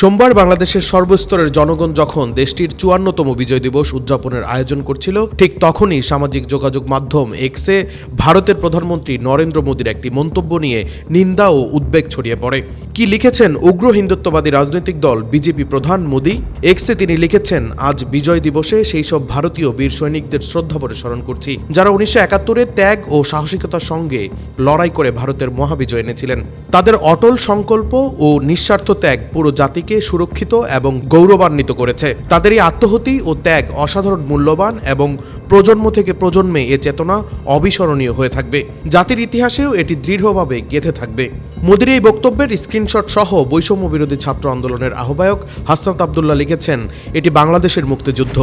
সোমবার বাংলাদেশের সর্বস্তরের জনগণ যখন দেশটির চুয়ান্নতম বিজয় দিবস উদযাপনের আয়োজন করছিল, ঠিক তখনই সামাজিক যোগাযোগ মাধ্যম এক্সে ভারতের প্রধানমন্ত্রী নরেন্দ্র মোদীর একটি মন্তব্য নিয়ে নিন্দা ও উদ্বেগ ছড়িয়ে পড়ে। কি লিখেছেন উগ্র হিন্দুত্ববাদী রাজনৈতিক দল বিজেপি প্রধান মোদী? এক্সে তিনি লিখেছেন, আজ বিজয় দিবসে সেই সব ভারতীয় বীর সৈনিকদের শ্রদ্ধাভরে স্মরণ করছি, যারা উনিশশো একাত্তরে ত্যাগ ও সাহসিকতার সঙ্গে লড়াই করে ভারতের মহাবিজয় এনেছিলেন। তাদের অটল সংকল্প ও নিঃস্বার্থ ত্যাগ পুরো জাতিকে সুরক্ষিত এবং গৌরবান্বিত করেছে। তাদের এই আত্মহতি ও ত্যাগ অসাধারণ মূল্যবান এবং প্রজন্ম থেকে প্রজন্মে এ চেতনা অবিস্মরণীয় হয়ে থাকবে। জাতির ইতিহাসেও এটি দৃঢ়ভাবে গেঁথে থাকবে। মোদির এই বক্তব্যের স্ক্রিনশট সহ বৈষম্য বিরোধী ছাত্র আন্দোলনের আহ্বায়ক হাসনাত আবদুল্লাহ লিখেছেন, এটি বাংলাদেশের মুক্তিযুদ্ধ।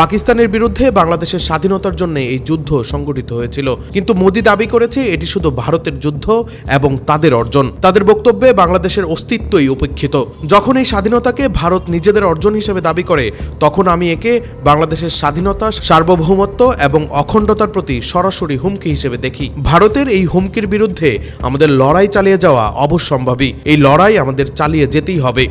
পাকিস্তানের বিরুদ্ধে বাংলাদেশের স্বাধীনতার জন্য এই যুদ্ধ সংগঠিত হয়েছিল। কিন্তু মোদি দাবি করেছে এটি শুধু ভারতের যুদ্ধ এবং তাদের অর্জন। তাদের বক্তব্যে বাংলাদেশের অস্তিত্বই উপেক্ষিত। যখন এই স্বাধীনতাকে ভারত নিজেদের অর্জন হিসেবে দাবি করে, তখন আমি একে বাংলাদেশের স্বাধীনতা, সার্বভৌমত্ব এবং অখণ্ডতার প্রতি সরাসরি হুমকি হিসেবে দেখি। ভারতের এই হুমকির বিরুদ্ধে আমাদের লড়াই চালিয়ে যাওয়া অবশ্যম্ভাবী। এই লড়াই আমাদের চালিয়ে যেতেই হবে।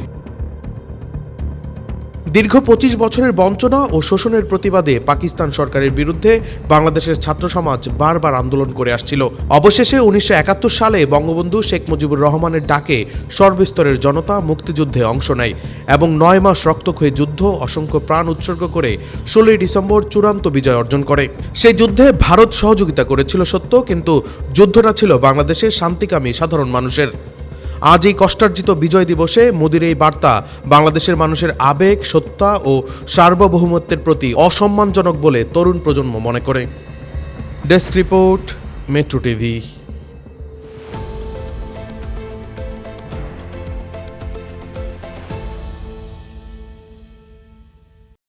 দীর্ঘ পঁচিশ বছরের বঞ্চনা ও শোষণের প্রতিবাদে পাকিস্তান সরকারের বিরুদ্ধে বাংলাদেশের ছাত্র সমাজ বারবার আন্দোলন করে আসছিল। অবশেষে উনিশশো একাত্তর সালে বঙ্গবন্ধু শেখ মুজিবুর রহমানের ডাকে সর্বস্তরের জনতা মুক্তিযুদ্ধে অংশ নেয় এবং নয় মাস রক্তক্ষয়ী যুদ্ধ অসংখ্য প্রাণ উৎসর্গ করে ষোলোই ডিসেম্বর চূড়ান্ত বিজয় অর্জন করে। সেই যুদ্ধে ভারত সহযোগিতা করেছিল সত্য, কিন্তু যুদ্ধটা ছিল বাংলাদেশের শান্তিকামী সাধারণ মানুষের। আজ এই কষ্টার্জিত বিজয় দিবসে মোদির এই বার্তা বাংলাদেশের মানুষের আবেগ, সত্তা ও সার্বভৌমত্বের প্রতি অসম্মানজনক বলে তরুণ প্রজন্ম মনে করে। Desk report, Metro TV.